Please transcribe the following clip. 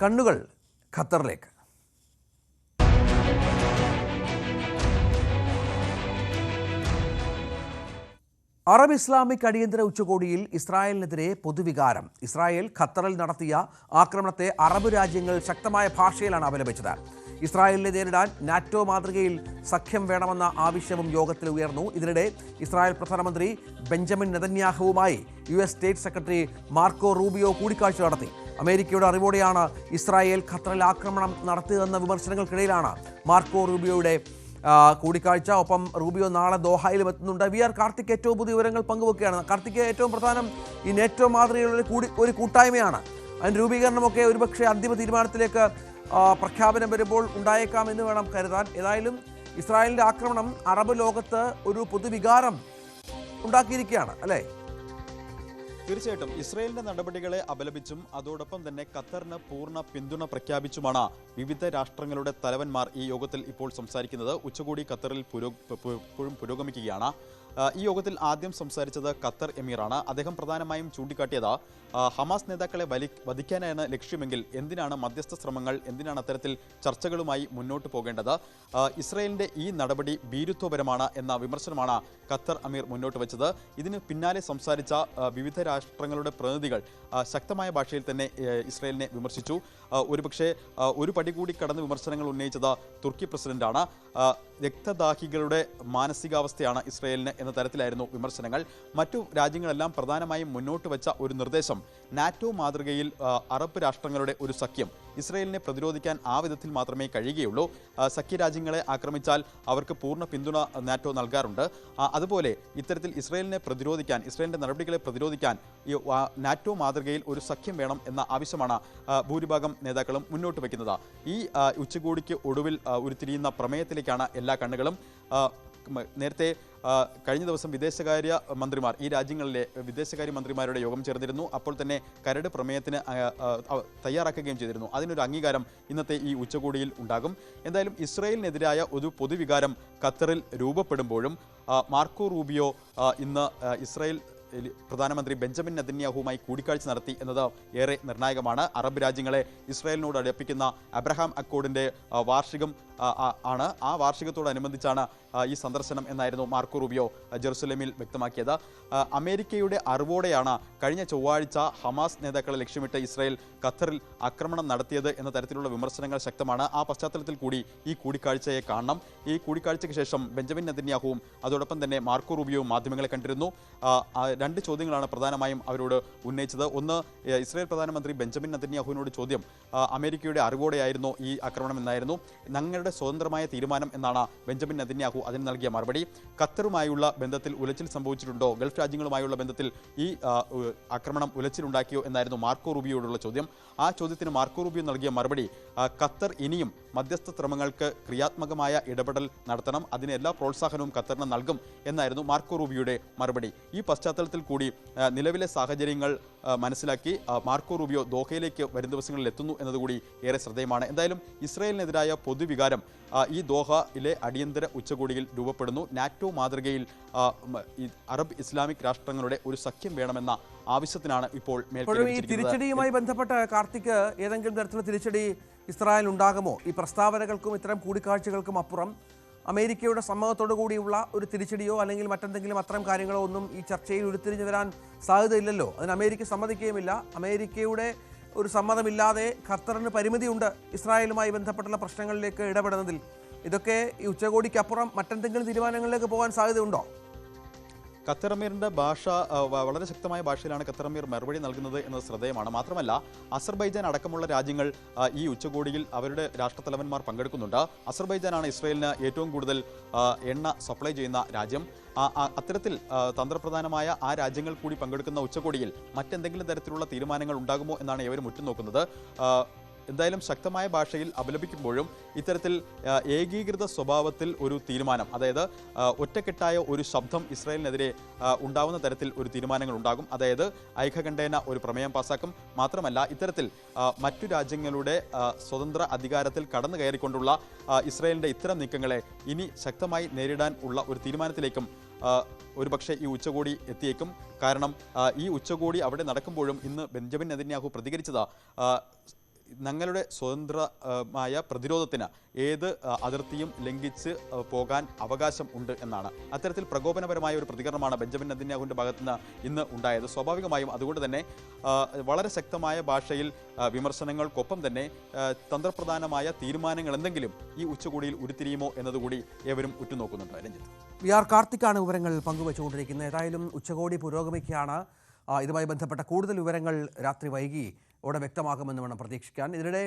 കണ്ണുകൾ ഖത്തറിലേക്ക്. Arab Islamic അടിയന്തര ഉച്ചകോടിയിൽ ഇസ്രായേലിനെതിരെ പൊതുവികാരം. ഇസ്രായേൽ ഖത്തറിൽ നടത്തിയ ആക്രമണത്തെ അറബ് രാജ്യങ്ങൾ ശക്തമായ ഭാഷയിലാണ് അപലപിച്ചത്. ഇസ്രായേലിനെ നേരിടാൻ നാറ്റോ മാതൃകയിൽ സഖ്യം വേണമെന്ന ആവശ്യവും യോഗത്തിൽ ഉയർന്നു. ഇതിനിടെ ഇസ്രായേൽ പ്രധാനമന്ത്രി Benjamin നെതന്യാഹുവുമായി U S state secretary Marco Rubio കൂടിക്കാഴ്ച നടത്തി. അമേരിക്കയുടെ അറിവോടെയാണ് ഇസ്രായേൽ ഖത്തറിൽ ആക്രമണം നടത്തിയതെന്ന വിമർശനങ്ങൾക്കിടയിലാണ് മാർക്കോ റൂബിയോയുടെ കൂടിക്കാഴ്ച. ഒപ്പം റൂബിയോ നാളെ ദോഹയിലും എത്തുന്നുണ്ട്. വി ആർ കാർത്തിക് ഏറ്റവും പുതിയ വിവരങ്ങൾ പങ്കുവെക്കുകയാണ്. കാർത്തിക് ഏറ്റവും പ്രധാനം ഈ നേറ്റോ മാതൃകയുള്ള കൂടി ഒരു കൂട്ടായ്മയാണ്. അതിന്റെ രൂപീകരണമൊക്കെ ഒരുപക്ഷെ അന്തിമ തീരുമാനത്തിലേക്ക് പ്രഖ്യാപനം വരുമ്പോൾ ഉണ്ടായേക്കാം എന്ന് വേണം കരുതാൻ. ഏതായാലും ഇസ്രായേലിന്റെ ആക്രമണം അറബ് ലോകത്ത് ഒരു പൊതുവികാരം ഉണ്ടാക്കിയിരിക്കുകയാണ് അല്ലേ? തീർച്ചയായിട്ടും ഇസ്രയേലിന്റെ നടപടികളെ അപലപിച്ചും അതോടൊപ്പം തന്നെ ഖത്തറിന് പൂർണ പിന്തുണ പ്രഖ്യാപിച്ചുമാണ് വിവിധ രാഷ്ട്രങ്ങളുടെ തലവന്മാർ ഈ യോഗത്തിൽ ഇപ്പോൾ സംസാരിക്കുന്നത്. ഉച്ചകോടി ഖത്തറിൽ പുരോ പുരോഗമിക്കുകയാണ്. ഈ യോഗത്തിൽ ആദ്യം സംസാരിച്ചത് ഖത്തർ എമീറാണ്. അദ്ദേഹം പ്രധാനമായും ചൂണ്ടിക്കാട്ടിയത് ഹമാസ് നേതാക്കളെ വലി വധിക്കാനാണ് ലക്ഷ്യമെങ്കിൽ എന്തിനാണ് മധ്യസ്ഥ ശ്രമങ്ങൾ എന്തിനാണ് അത്തരത്തിൽ ചർച്ചകളുമായി മുന്നോട്ട് പോകേണ്ടത്? ഇസ്രയേലിന്റെ ഈ നടപടി ഭീരുത്വപരമാണ് എന്ന വിമർശനമാണ് ഖത്തർ അമീർ മുന്നോട്ട് വെച്ചത്. ഇതിന് പിന്നാലെ സംസാരിച്ച വിവിധ രാഷ്ട്രങ്ങളുടെ പ്രതിനിധികൾ ശക്തമായ ഭാഷയിൽ തന്നെ ഇസ്രയേലിനെ വിമർശിച്ചു. ഒരുപക്ഷെ ഒരു പടി കൂടി കടന്ന് വിമർശനങ്ങൾ ഉന്നയിച്ചത് തുർക്കി പ്രസിഡന്റാണ്. രക്തദാഹികളുടെ മാനസികാവസ്ഥയാണ് ഇസ്രയേലിന് എന്ന തരത്തിലായിരുന്നു വിമർശനങ്ങൾ. മറ്റു രാജ്യങ്ങളെല്ലാം പ്രധാനമായും മുന്നോട്ട് വെച്ച ഒരു നിർദ്ദേശം. നാറ്റോ മാതൃകയിൽ അറബ് രാഷ്ട്രങ്ങളുടെ ഒരു സഖ്യം. ഇസ്രയേലിനെ പ്രതിരോധിക്കാൻ ആ വിധത്തിൽ മാത്രമേ കഴിയുകയുള്ളൂ. സഖ്യരാജ്യങ്ങളെ ആക്രമിച്ചാൽ അവർക്ക് പൂർണ പിന്തുണ നാറ്റോ നൽകാറുണ്ട്. അതുപോലെ ഇത്തരത്തിൽ ഇസ്രയേലിനെ പ്രതിരോധിക്കാൻ ഇസ്രയേലിന്റെ നടപടികളെ പ്രതിരോധിക്കാൻ ഈ നാറ്റോ മാതൃകയിൽ ഒരു സഖ്യം വേണം എന്ന ആവശ്യമാണ് ഭൂരിഭാഗം നേതാക്കളും മുന്നോട്ട് വയ്ക്കുന്നത്. ഈ ഉച്ചകോടിക്ക് ഒടുവിൽ ഉരുത്തിരിയുന്ന പ്രമേയത്തിലേക്കാണ് എല്ലാ കണ്ണുകളും. നേരത്തെ കഴിഞ്ഞ ദിവസം വിദേശകാര്യ മന്ത്രിമാർ ഈ രാജ്യങ്ങളിലെ വിദേശകാര്യ മന്ത്രിമാരുടെ യോഗം ചേർന്നിരുന്നു. അപ്പോൾ തന്നെ കരട് പ്രമേയത്തിന് തയ്യാറാക്കുകയും ചെയ്തിരുന്നു. അതിനൊരു അംഗീകാരം ഇന്നത്തെ ഈ ഉച്ചകോടിയിൽ ഉണ്ടാകും. എന്തായാലും ഇസ്രായേലിനെതിരായ ഒരു പൊതുവികാരം ഖത്തറിൽ രൂപപ്പെടുമ്പോഴും മാർക്കോ റൂബിയോ ഇന്ന് ഇസ്രായേൽ പ്രധാനമന്ത്രി ബെഞ്ചമിൻ നെതന്യാഹുവുമായി കൂടിക്കാഴ്ച നടത്തി എന്നത് ഏറെ നിർണായകമാണ്. അറബ് രാജ്യങ്ങളെ ഇസ്രായേലിനോട് അടുപ്പിക്കുന്ന അബ്രഹാം അക്കോഡിന്റെ വാർഷികം ആണ്. ആ വാർഷികത്തോടനുബന്ധിച്ചാണ് ഈ സന്ദർശനം എന്നായിരുന്നു മാർക്കോ റൂബിയോ ജെറുസലേമിൽ വ്യക്തമാക്കിയത്. അമേരിക്കയുടെ അറിവോടെയാണ് കഴിഞ്ഞ ചൊവ്വാഴ്ച ഹമാസ് നേതാക്കളെ ലക്ഷ്യമിട്ട് ഇസ്രായേൽ ഖത്തറിൽ ആക്രമണം നടത്തിയത് എന്ന തരത്തിലുള്ള വിമർശനങ്ങൾ ശക്തമാണ്. ആ പശ്ചാത്തലത്തിൽ കൂടി ഈ കൂടിക്കാഴ്ചയെ കാണണം. ഈ കൂടിക്കാഴ്ചയ്ക്ക് ശേഷം ബെഞ്ചമിൻ നെതന്യാഹുവും അതോടൊപ്പം തന്നെ മാർക്കോ റൂബിയോവും മാധ്യമങ്ങളെ കണ്ടിരുന്നു. രണ്ട് ചോദ്യങ്ങളാണ് പ്രധാനമായും അവരോട് ഉന്നയിച്ചത്. ഒന്ന് ഇസ്രായേൽ പ്രധാനമന്ത്രി ബെഞ്ചമിൻ നെതന്യാഹുവിനോട് ചോദ്യം അമേരിക്കയുടെ അറിവോടെയായിരുന്നു ഈ ആക്രമണം എന്നായിരുന്നു ഞങ്ങളുടെ സ്വതന്ത്രമായ തീരുമാനം എന്നാണ് ബെഞ്ചമിൻ നെതന്യാഹു അതിന് നൽകിയ മറുപടി. ഖത്തറുമായുള്ള ബന്ധത്തിൽ ഉലച്ചിൽ സംഭവിച്ചിട്ടുണ്ടോ? ഗൾഫ് രാജ്യങ്ങളുമായുള്ള ബന്ധത്തിൽ ഈ ആക്രമണം ഉലച്ചിലുണ്ടാക്കിയോ എന്നായിരുന്നു മാർക്കോ റൂബിയോടുള്ള ചോദ്യം. ആ ചോദ്യത്തിന് മാർക്കോ റൂബിയോ നൽകിയ മറുപടി ഖത്തർ ഇനിയും മധ്യസ്ഥ ശ്രമങ്ങൾക്ക് ക്രിയാത്മകമായ ഇടപെടൽ നടത്തണം. അതിന് എല്ലാ പ്രോത്സാഹനവും ഖത്തറിന് നൽകും എന്നായിരുന്നു മാർക്കോ റൂബിയുടെ മറുപടി. ഈ പശ്ചാത്തലത്തിൽ കൂടി നിലവിലെ സാഹചര്യങ്ങൾ മനസ്സിലാക്കി മാർക്കോ റൂബിയോ ദോഹയിലേക്ക് വരും ദിവസങ്ങളിൽ എത്തുന്നു എന്നതുകൂടി ഏറെ ശ്രദ്ധേയമാണ്. എന്തായാലും ഇസ്രായേലിനെതിരായ പൊതുവികാരം ഈ ദോഹയിലെ അടിയന്തര ഉച്ചകോടിയിൽ രൂപപ്പെടുന്നു. നാറ്റോ മാതൃകയിൽ അറബ് ഇസ്ലാമിക് രാഷ്ട്രങ്ങളുടെ ഒരു സഖ്യം വേണമെന്ന ആവശ്യത്തിനാണ് ഇപ്പോൾ ഈ തിരിച്ചടിയുമായി ബന്ധപ്പെട്ട കാർത്തിക് ഏതെങ്കിലും തരത്തിലുള്ള തിരിച്ചടി ഇസ്രായേൽ ഉണ്ടാകുമോ ഈ പ്രസ്താവനകൾക്കും ഇത്തരം കൂടിക്കാഴ്ചകൾക്കും അപ്പുറം അമേരിക്കയുടെ സമ്മതത്തോടു കൂടിയുള്ള ഒരു തിരിച്ചടിയോ അല്ലെങ്കിൽ മറ്റെന്തെങ്കിലും അത്തരം കാര്യങ്ങളോ ഒന്നും ഈ ചർച്ചയിൽ ഉരുത്തിരിഞ്ഞു വരാൻ സാധ്യതയില്ലല്ലോ. അതിന് അമേരിക്ക സമ്മതിക്കുകയുമില്ല. അമേരിക്കയുടെ ഒരു സമ്മതമില്ലാതെ ഖത്തറിന് പരിമിതിയുണ്ട് ഇസ്രായേലുമായി ബന്ധപ്പെട്ടുള്ള പ്രശ്നങ്ങളിലേക്ക് ഇടപെടുന്നതിൽ. ഇതൊക്കെ ഈ ഉച്ചകോടിക്കപ്പുറം മറ്റെന്തെങ്കിലും തീരുമാനങ്ങളിലേക്ക് പോകാൻ സാധ്യതയുണ്ടോ? ഖത്തറമീറിന്റെ ഭാഷ വളരെ ശക്തമായ ഭാഷയിലാണ് ഖത്തറമീർ മറുപടി നൽകുന്നത് എന്നത് ശ്രദ്ധേയമാണ്. മാത്രമല്ല അസർബൈജാൻ അടക്കമുള്ള രാജ്യങ്ങൾ ഈ ഉച്ചകോടിയിൽ അവരുടെ രാഷ്ട്രത്തലവന്മാർ പങ്കെടുക്കുന്നുണ്ട്. അസർബൈജാനാണ് ഇസ്രയേലിന് ഏറ്റവും കൂടുതൽ എണ്ണ സപ്ലൈ ചെയ്യുന്ന രാജ്യം. അത്തരത്തിൽ തന്ത്രപ്രധാനമായ ആ രാജ്യങ്ങൾ കൂടി പങ്കെടുക്കുന്ന ഉച്ചകോടിയിൽ മറ്റെന്തെങ്കിലും തരത്തിലുള്ള തീരുമാനങ്ങൾ ഉണ്ടാകുമോ എന്നാണ് ഏവരും ഉറ്റുനോക്കുന്നത്. എന്തായാലും ശക്തമായ ഭാഷയിൽ അപലപിക്കുമ്പോഴും ഇത്തരത്തിൽ ഏകീകൃത സ്വഭാവത്തിൽ ഒരു തീരുമാനം അതായത് ഒറ്റക്കെട്ടായ ഒരു ശബ്ദം ഇസ്രായേലിനെതിരെ ഉണ്ടാവുന്ന തരത്തിൽ ഒരു തീരുമാനങ്ങൾ ഉണ്ടാകും. അതായത് ഐക്യകണ്ഠേന ഒരു പ്രമേയം പാസാക്കും. മാത്രമല്ല ഇത്തരത്തിൽ മറ്റു രാജ്യങ്ങളുടെ സ്വതന്ത്ര അധികാരത്തിൽ കടന്നു കയറിക്കൊണ്ടുള്ള ഇസ്രായേലിന്റെ ഇത്തരം നീക്കങ്ങളെ ഇനി ശക്തമായി നേരിടാൻ ഉള്ള ഒരു തീരുമാനത്തിലേക്കും ഒരുപക്ഷെ ഈ ഉച്ചകോടി എത്തിയേക്കും. കാരണം ഈ ഉച്ചകോടി അവിടെ നടക്കുമ്പോഴും ഇന്ന് ബെഞ്ചമിൻ നെതന്യാഹു പ്രതികരിച്ചത് ഞങ്ങളുടെ സ്വതന്ത്രമായ പ്രതിരോധത്തിന് ഏത് അതിർത്തിയും ലംഘിച്ച് പോകാൻ അവകാശം ഉണ്ട് എന്നാണ്. അത്തരത്തിൽ പ്രകോപനപരമായ ഒരു പ്രതികരണമാണ് ബെഞ്ചമിൻ നദിന്യാഹുവിന്റെ ഭാഗത്തു നിന്ന് ഇന്ന് ഉണ്ടായത്. സ്വാഭാവികമായും അതുകൊണ്ട് തന്നെ വളരെ ശക്തമായ ഭാഷയിൽ വിമർശനങ്ങൾക്കൊപ്പം തന്നെ തന്ത്രപ്രധാനമായ തീരുമാനങ്ങൾ എന്തെങ്കിലും ഈ ഉച്ചകോടിയിൽ ഉരുത്തിരിയുമോ എന്നതുകൂടി ഏവരും ഉറ്റുനോക്കുന്നുണ്ട്. രഞ്ജിത്ത്. വി ആർ കാർത്തിക്കാണ് വിവരങ്ങൾ പങ്കുവച്ചുകൊണ്ടിരിക്കുന്നത്. ഏതായാലും ഉച്ചകോടി പുരോഗമിക്കുകയാണ്. ഇതുമായി ബന്ധപ്പെട്ട കൂടുതൽ വിവരങ്ങൾ രാത്രി വൈകി ഓടെ വ്യക്തമാകുമെന്ന് വേണം പ്രതീക്ഷിക്കാൻ. ഇതിനിടെ